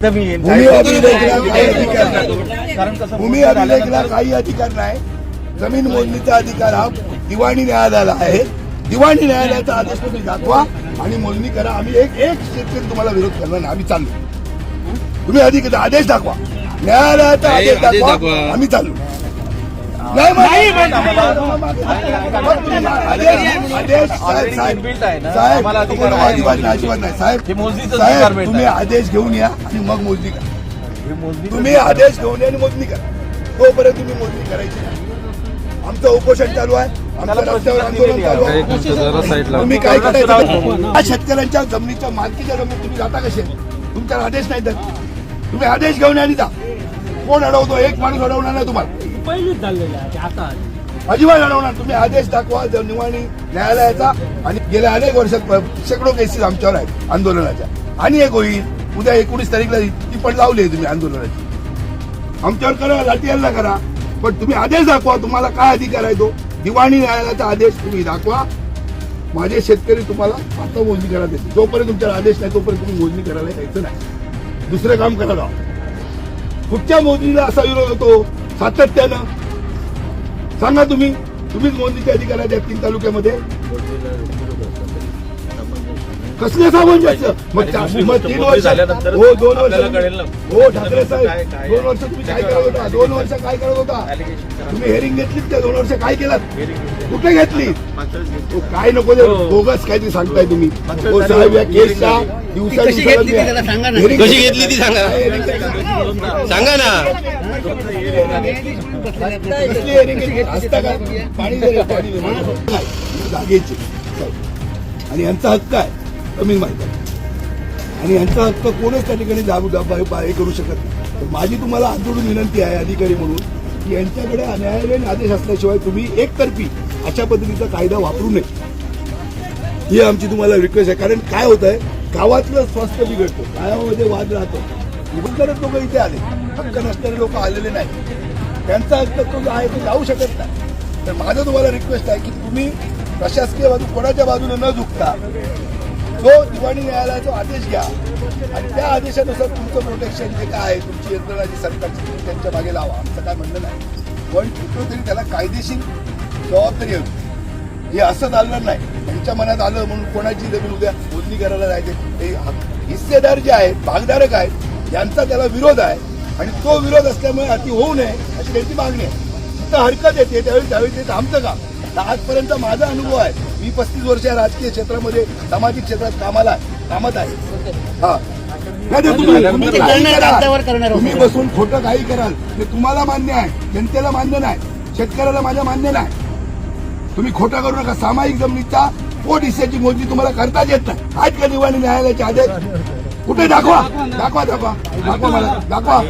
भूमी अभिलेखला काही अधिकार नाही. कारण कसं भूमी अभिलेखला काही अधिकार नाही. जमीन मोजणीचा अधिकार हा दिवाणी न्यायालयाला आहे. दिवाणी न्यायालयाचा आदेश तुम्ही दाखवा आणि मोजणी करा. आम्ही एक एक शेतकरी तुम्हाला विरोध करणार नाही. आम्ही चाललो. तुम्ही अधिक आदेश दाखवा. न्यायालयाचा आदेश दाखवा. आम्ही चाललो. साहेब हे तुम्ही. आदेश घेऊन या आणि मग मोजणी करा हे तुम्ही आदेश घेऊन या आणि मोजणी करा तोपर्यंत तुम्ही मोजणी करायची नाही आमचं उपोषण चालू आहे आमचं त्याला रस्त्यावर प्रसिद्धी आंदोलन दिलेली चालू आहे. आहे तुम्ही काय करायचं शेतकऱ्यांच्या जमिनीच्या मालकीच्या जमिनीत तुम्ही जाता कसे तुमच्यावर आदेश नाही तर तुम्ही आदेश घेऊन या आणि जा कोण अडवतो एक माणूस अडवणार नाही तुम्हाला पहिलीच झालेली आहे आता अजिबात अडवणार. तुम्ही आदेश दाखवा ज- निवाणी न्यायालयाचा आणि गेल्या अनेक वर्षात शेकडो केसेस आमच्यावर आहेत आंदोलनाच्या. आणि एक होईल उद्या एकोणीस तारीखला ती पण लावली आहे तुम्ही आंदोलनाची. आमच्यावर करा लाठी हल्ला करा. पण तुम्ही आदेश दाखवा तुम्हाला काय अधिकार आहे तो? दिवाणी न्यायालयाचा आदेश तुम्ही दाखवा. माझे शेतकरी तुम्हाला आता मोजणी करायला देतील. जोपर्यंत तुमच्यावर आदेश नाही तोपर्यंत तुम्ही मोजणी करायला यायचं नाही. दुसरं काम करा जाऊ कुठच्या मोजणीला असा विरोध होतो सातत्यानं सांगा तुम्ही. तुम्हीच मोदीचे अधिकार आहेत या तीन तालुक्यामध्ये. कसले सामंजस्य? मग मग तीन वर्ष हो दोन वर्ष कळेल ना. हो ठाकरे साहेब. दोन वर्ष तुम्ही काय करत होता? दोन वर्ष काय करत होता? तुम्ही हेरिंग घेतलीत त्या दोन वर्ष काय केलात? कुठे घेतली? तो काय नको ते बोगस काहीतरी सांगताय तुम्ही. साहेब या केसच्या दिवसा कशी घेतली ती त्याला सांगा ना. कशी घेतली. ती सांगा. सांगा ना. कसली हेरिंग घेतली? असता का? पाणी दे रे, पाणी दे. नाही, जागेची आणि यांचा हक्क आहे. कमी माहिती आहे. आणि यांचा हक्क कोणच त्या ठिकाणी जागू दाबा- बा- हे करू शकत नाही. तर माझी तुम्हाला आंदोलन विनंती आहे अधिकारी म्हणून. यांच्याकडे न्यायालयीन आदेश असल्याशिवाय तुम्ही एकतर्फी अशा पद्धतीचा कायदा वापरू नये. ही आमची तुम्हाला रिक्वेस्ट आहे. कारण काय होत आहे? गावातलं स्वास्थ्य बिघडतं. गावामध्ये वाद राहतो. इबंदरच लोक इथे आले. हक्क नसणारे लोक आलेले नाही त्यांचा हक्क तो जो आहे तो जाऊ शकत नाही. तर माझं तुम्हाला रिक्वेस्ट आहे की तुम्ही प्रशासकीय बाजू कोणाच्या बाजूने न झुकता जो दिवाणी न्यायालयाचा आदेश घ्या आणि त्या आदेशानुसार तुमचं प्रोटेक्शन जे काय आहे तुमची यंत्रणा जी सरकारची त्यांच्या मागे लावा. आमचं काय म्हणणं नाही. पण कुठेतरी त्याला कायदेशीर जबाबदारी हवी. हे असं चालणार नाही. त्यांच्या मनात आलं म्हणून कोणाची जमीन उद्या बोलणी करायला जायचे? हिस्सेदार जे आहेत भागधारक आहेत यांचा त्याला विरोध आहे. आणि तो विरोध असल्यामुळे अति होऊ नये अशी त्यांची मागणी आहे. तिथं हरकत येते त्यावेळी त्यावेळी ते थांबतं का? आजपर्यंत माझा अनुभव आहे. मी पस्तीस वर्ष या राजकीय क्षेत्रामध्ये सामाजिक क्षेत्रात कामाला कामात आहे. हा. तुम्ही-. बसून खोटं काही कराल. ते तुम्हाला मान्य आहे. जनतेला मान्य नाही. शेतकऱ्याला माझ्या मान्य नाही. तुम्ही खोटा करू नका. सामायिक जमिनीचा पोट हिस्स्याची मोजणी तुम्हाला करताच येत नाही. आहेत का दिवाणी न्यायालयाचे आदेश? कुठे दाखवा? दाखवा दाखवा. दाखवा मला. दाखवा.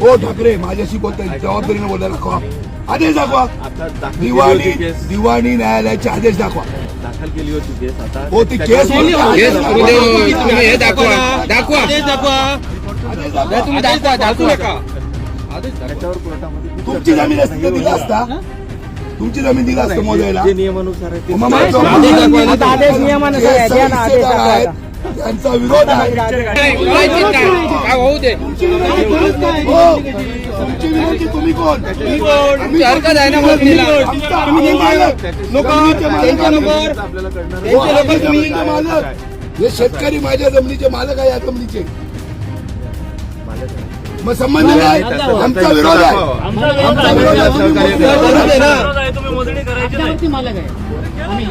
हो ठाकरे माझ्याशी बोलताय. जबाबदारीने बोलता दाखवा. आदेश दाखवा. आता दाखल केली दिवाणी होती केस. दिवाणी न्यायालयाचे आदेश दाखवा. दाखल केली होती केस. आता हो ती केस हे दाखवा. दाखवा. आदेश दाखवा. तुम्ही दाखवा. दाखवू नका त्याच्यावर कोर्टामध्ये तुमची जमीन असती दिला असता. तुमची जमीन दिला असतं मोजायला. नियमानुसार आहे. त्यांचा विरोध आहे. तुमची विनंती तुम्ही कोण हरकत ना मालक हे शेतकरी माझ्या जमिनीचे मालक आहे. या जमिनीचे मग संबंध नाही आमचा विरोध आहे. आमचा विरोध आहे. तुम्ही मोजणी करा. आमच्यावरती मालक आहे आम्ही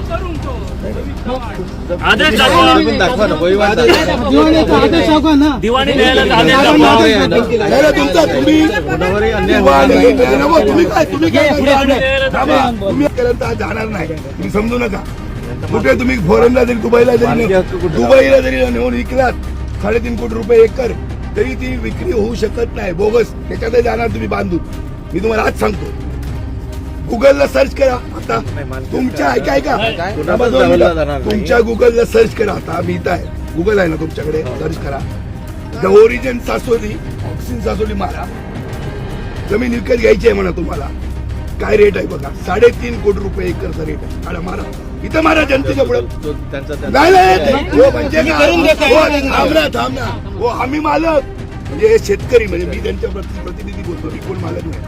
आदेश जमीन दाखवा ना वहिवाट दाखवा. दिवाणीचा आदेश दाखवा ना दिवाणी न्यायालयाचा आदेश नाही, दाखवा. नाही, नाही, नाही, तुमचा तुम्ही कोणावरही अन्याय होणार दिवाणी नाही. न्यायालय- तुम्ही काय तुम्ही काय पुढे, करणार? पुढे. थांबा. तुम्ही पर्यंत आज जाणार नाही तुम्ही समजू नका कुठे तुम्ही फॉरेनला जरी दुबईला जरी मालकी हक्क कुठे? दुबईला जरी नेऊन विकलात साडेतीन कोटी रुपये एकर तरी ती विक्री होऊ शकत नाही बोगस त्याच्यातही जाणार तुम्ही बांधून मी तुम्हाला आज सांगतो गुगलला सर्च करा आता. तुमच्या ऐका ऐका. तुमच्या गुगलला सर्च करा आता. मी इथं आहे. गुगल आहे ना तुमच्याकडे? सर्च करा. द ओरिजिन सासोली ऑक्सिन सासोली मारा. जमीन विकत घ्यायची आहे म्हणा तुम्हाला. काय रेट आहे बघा? साडेतीन कोटी रुपये एकरचा रेट आहे. काढा मारा. इथं मारा जनतेच्या पुढे. नाही ते- हो म्हणजे? हो, थांब ना थांब ना हो आम्ही मालक. म्हणजे हे शेतकरी म्हणजे मी त्यांच्या प्रति- प्रतिनिधी बोलतो. मी कोण मालक नाही.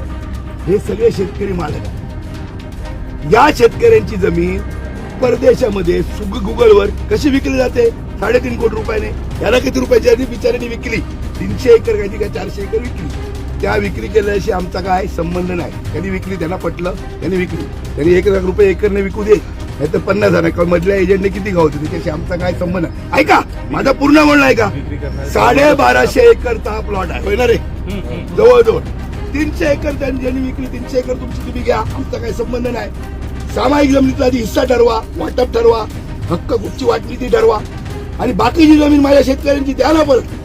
हे सगळे शेतकरी मालक. आहेत या शेतकऱ्यांची जमीन परदेशामध्ये सुग गुगलवर कशी विकली जाते? साडेतीन कोटी रुपयाने. याला किती रुपयाची आधी बिचाऱ्यांनी विकली? तीनशे एकर काही काय चारशे एकर विकली? त्या विक्री केल्याशी आमचा काय संबंध नाही. त्यांनी विकली त्यांना पटलं त्यांनी विकली. त्यांनी एक लाख रुपये एकरने विकू दे. नाही तर पन्नास हजार. मधल्या एजंटने किती गावते त्याच्याशी आमचा काय संबंध आहे ऐका माझा पूर्ण म्हणणं आहे का? साडे बाराशे एकरचा हा प्लॉट आहे. ना रे? जवळजवळ. तीनशे एकर त्यांनी ज्यांनी विकली तीनशे एकर तुमची तुम्ही घ्या. आमचा काही संबंध नाही. सामायिक जमिनीतला आधी हिस्सा ठरवा वाटप ठरवा हक्क कुठची वाटली ती ठरवा. आणि बाकीची जमीन माझ्या शेतकऱ्यांची द्या ना परत.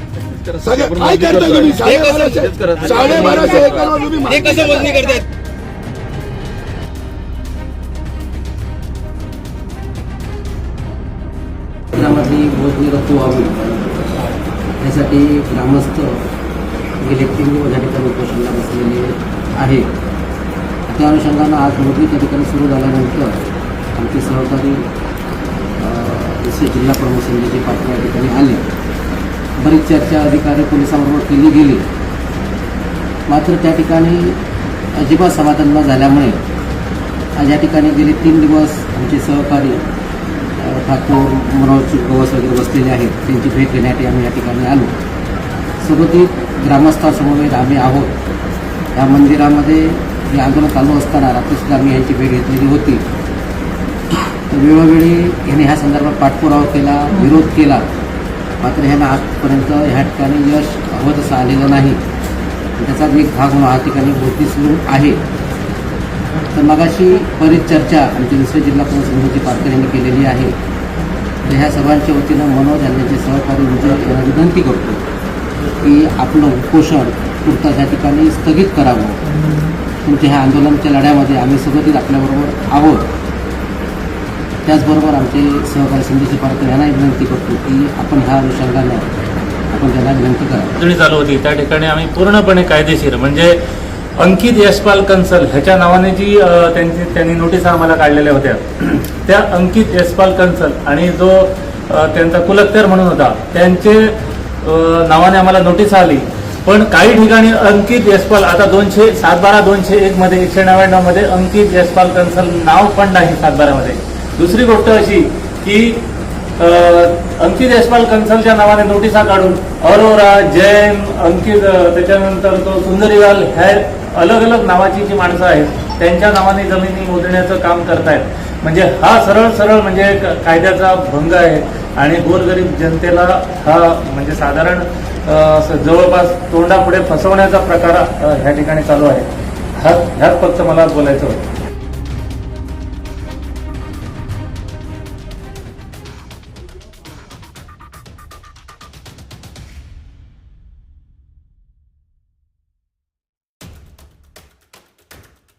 सगळ्या काय करता तुम्ही? साडे बाराशे एकरवर तुम्ही कसं ग्रामातली मोजणी रद्द व्हावी यासाठी ग्रामस्थ गेले तीन दिवस या ठिकाणी उपोषणाला बसलेले आहे. त्या अनुषंगानं आज मोदी त्या ठिकाणी सुरू झाल्यानंतर आमचे सहकारी जसे जिल्हा प्रमुख संजयजी पाटील या ठिकाणी आले. बरीच चर्चा अधिकारी पोलिसांबरोबर केली गेली. मात्र त्या ठिकाणी अजिबात समाधान न झाल्यामुळे आज या ठिकाणी गेले तीन दिवस आमचे सहकारी ठाकूर मनोज गवस वगैरे बसलेले आहेत. त्यांची भेट घेण्यासाठी आम्ही या ठिकाणी आलो. सोबतीत ग्रामस्थांसमवेत आम्ही आहोत. या मंदिरामध्ये हे आंदोलन चालू असताना रात्रीसुद्धा आम्ही यांची भेट घेतलेली होती. तर वेळोवेळी यांनी ह्या संदर्भात पाठपुरावा केला विरोध केला. मात्र ह्यांना आजपर्यंत ह्या ठिकाणी यश हवं तसं आलेलं नाही. त्याचाच एक भाग म्हणून हा ठिकाणी गोष्टी सुरू आहे. तर मगाशी बरीच चर्चा आमचे दुसरे जिल्हा प्रमुख संघाची पारकर यांनी केलेली आहे. तर ह्या सर्वांच्या वतीनं मनोज आणि जे सहकारी विजय विनंती करतो. की आपलं उपोषण पुरता त्या ठिकाणी स्थगित करावं. तुमच्या ह्या आंदोलनाच्या लढ्यामध्ये आम्ही सगळं आपल्याबरोबर आहोत. त्याचबरोबर आमचे सहकारी संदेशी पारकर यांना विनंती करतो की आपण ह्या अनुषंगाने आपण त्यांना विनंती करा. चालू होती. त्या ठिकाणी आम्ही पूर्णपणे कायदेशीर म्हणजे अंकित यशपाल कन्सल ह्याच्या नावाने जी त्यांची त्यांनी नोटीस आम्हाला काढलेल्या होत्या. त्या अंकित यशपाल कन्सल आणि जो त्यांचा कुलत्तर म्हणून होता त्यांचे नावाने आम्हाला नोटीस आली. पण काही ठिकाणी अंकित यशपाल आता दोनशे सात बारा दोनशे एक मध्ये एकशे नव्याण्णवमध्ये अंकित यशपाल कन्सल नाव पण नाही सातबारामध्ये दुसरी गोष्ट अशी की अंकित यशपाल कन्सलच्या नावाने नोटिसा काढून अरोरा जैन अंकित त्याच्यानंतर तो सुंदरीलाल हे अलग अलग नावाची जी माणसं आहेत त्यांच्या नावाने जमिनी मोजण्याचं काम करतायत. म्हणजे हा सरळ सरळ म्हणजे कायद्याचा भंग आहे आणि गोरगरीब जनतेला हा म्हणजे साधारण जवळपास तोंडापुढे फसवण्याचा प्रकार ह्या ठिकाणी चालू आहे. ह्या ह्याच फक्त मला बोलायचं होतं.